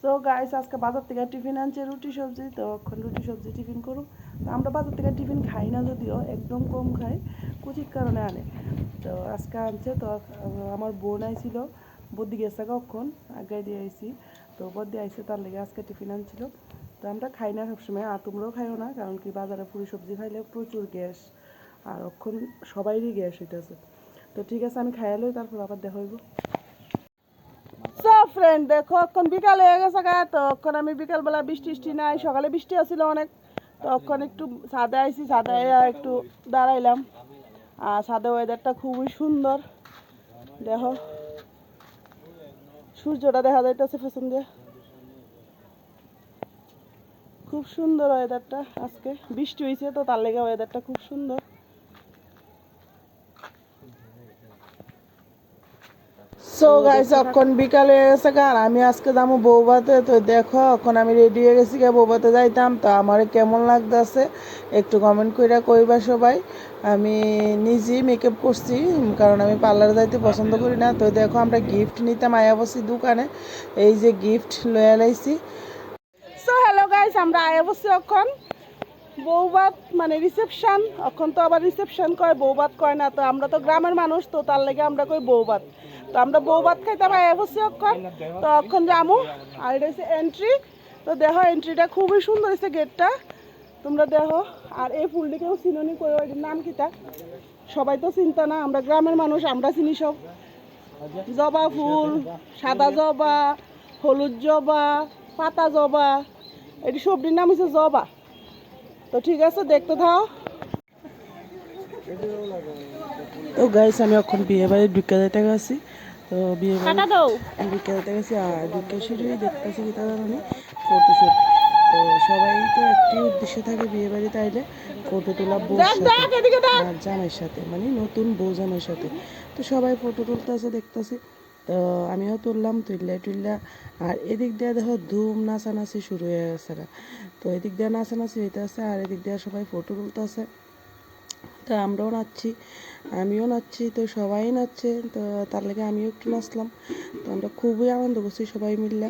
So guys আজকে বাজার থেকে টিফিন আনছে, রুটি, সবজি। তো এখন রুটি, সবজি, টিফিন করুন তো আমরা বাজার থেকে টিফিন খাই না যদিও, একদম কম খাই, কুচির কারণে আনে। তো আজকে আনছে, তো আমার বোন আইছিল বদ্দি গেছে কখন আগে দিয়ে আইছি। তো বদ্দি আইছে, তার লেগে আজকে টিফিন আনছিল। তো আমরা খাই না সবসময়, আর তোমরাও খাইও না, কারণ কি বাজারে পুরি সবজি খাইলে প্রচুর গ্যাস। আর এখন সবাইরই গ্যাস হইতেছে। তো ঠিক আছে, আমি খাইয়া লই, তারপর আবার দেখা হইব। সো ফ্রেন্ড দেখো, এখন বিকাল হয়ে গেছে গা, তো এখন আমি বিকালবেলা বৃষ্টি টিষ্টি নাই, সকালে বৃষ্টি আসছিল অনেক, তো এখন একটু ছাদে আইছি, ছাদে একটু দাঁড়াইলাম। আর ছাদে ওয়েদারটা খুবই সুন্দর, দেখো। সূর্যটা দেখা যাইতেছে পেছন দিয়ে। খুব সুন্দর ওয়েদারটা আজকে বৃষ্টি হয়েছে তো তার লেগে ওয়েদারটা খুব সুন্দর। সো গাইস এখন বিকালে গেছে কার আমি আজকে যাব বৌবাতে তো দেখো, এখন আমি রেডি হয়ে গেছি গা বৌবাতে যাইতাম। তো আমার কেমন লাগতেছে, একটু কমেন্ট কইরা কইবা সবাই। আমি নিজেই মেকআপ করছি, কারণ আমি পার্লারে যাইতে পছন্দ করি না। তো দেখো, আমরা গিফট নিতাম আয়া বসি দোকানে। এই যে গিফট লয়ে লাইছি। সো হ্যালো গাইস আমরা আয়া বসি এখন। বৌবাত মানে রিসেপশন এখন তো আবার রিসেপশন কয় বৌবাত কয় না। তো আমরা তো গ্রামের মানুষ, তো তার লেগে আমরা কই বৌবাত তো আমরা বৌবাত খাইতাম আয়া বসি এখন তো অক্ষণ যামু, আর এটা হচ্ছে এন্ট্রি তো দেখো এন্ট্রিটা খুবই সুন্দর হয়েছে গেটটা তোমরা দেখো, আর এই ফুলটিকেও চিননি কই এটির নাম কিটা সবাই তো চিন্তা না, আমরা গ্রামের মানুষ, আমরা চিনি সব। জবা ফুল, সাদা জবা, হলুদ জবা, পাতা জবা, এটি সবজির নাম হচ্ছে জবা। তো ঠিক আছে, দেখতে থাও। তো গাইস আমি এখন বিয়ে বাড়ি ঢুকে যেতে গেছি তো বিয়ে বাড়ি ঢুকে যেতে গেছি আর ঢুকে শুরু দেখতেছি কি তার মানে ফটোশুট তো সবাই তো একটি উদ্দেশ্য থাকে বিয়ে বাড়িতে আইলে ফটো তোলা সাথে আর জামাইয়ের সাথে মানে নতুন বউ জামাইয়ের সাথে। তো সবাই ফটো তুলতেছে দেখতেছি। তো আমিও তুললাম তুললে টুললা আর এদিক দিয়ে দেখো ধুম নাচানাচি শুরু হয়ে গেছে। তো এদিক দিয়ে নাচানাচি হইতে হইতেছে আর এদিক দিয়ে সবাই ফটো তুলতেছে তো আমরাও নাচছি, আমিও নাচছি, তো সবাই নাচছে, তো তার লেগে আমিও একটু নাচলাম। তো আমরা খুবই আনন্দ করছি সবাই মিললে।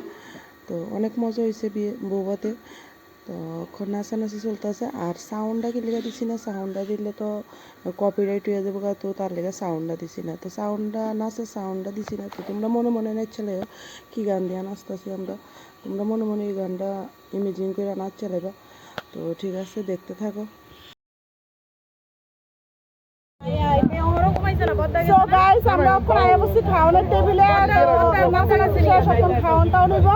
তো অনেক মজা হয়েছে বিয়ে বৌবাতে তো এখন নাচানাচি চলতেছে, আর সাউন্ডটা কি লেগে দিছি না? সাউন্ডটা দিলে তো কপিরাইট হয়ে যাব তো তার লেগে সাউন্ডটা দিছি না। তো সাউন্ডটা নাচে সাউন্ডটা দিছি না। তো তোমরা মনে মনে নাচলে কি গান দিয়ে নাচতেছি আমরা? তোমরা মনে মনে এই গানটা ইমেজিং করে নাচ চালাইবা তো ঠিক আছে, দেখতে থাকো। So guys, আমরা এখন আয়া বসছি খাওয়ানোর টেবিলে নাচানাচি শেষ এখন খাওয়ানটাও নিব।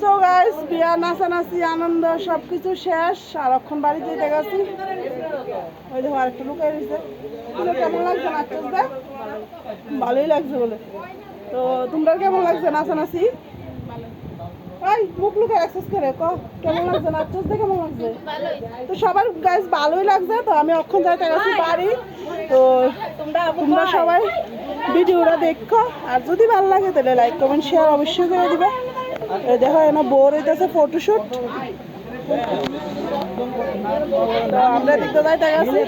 সো গাইস বিয়া নাচানাচি আনন্দ সবকিছু শেষ। আর এখন বাড়ি যেতে গেছি। ওই দেখো আরেকটা লুকাই রয়েছে। বলে, কেমন লাগছে নাচতে? ভালোই লাগছে বলে। তো তোমরা কেমন লাগছে নাচানাচি এই, মুখ লুকে অ্যাক্সেস করে, ক, কেমন লাগছে নাচতে কেমন লাগছে? তো সবার গাইস ভালোই লাগছে, তো আমি অক্ষণ যাইতে গেছি বাড়ি। তো তোমরা সবাই ভিডিওটা দেখো, আর যদি ভালো লাগে তাহলে লাইক কমেন্ট শেয়ার অবশ্যই করে দিবে। দেখো এনে বোর হইতেছে ফটোশুট আমরা দেখতে যাইতে গেছি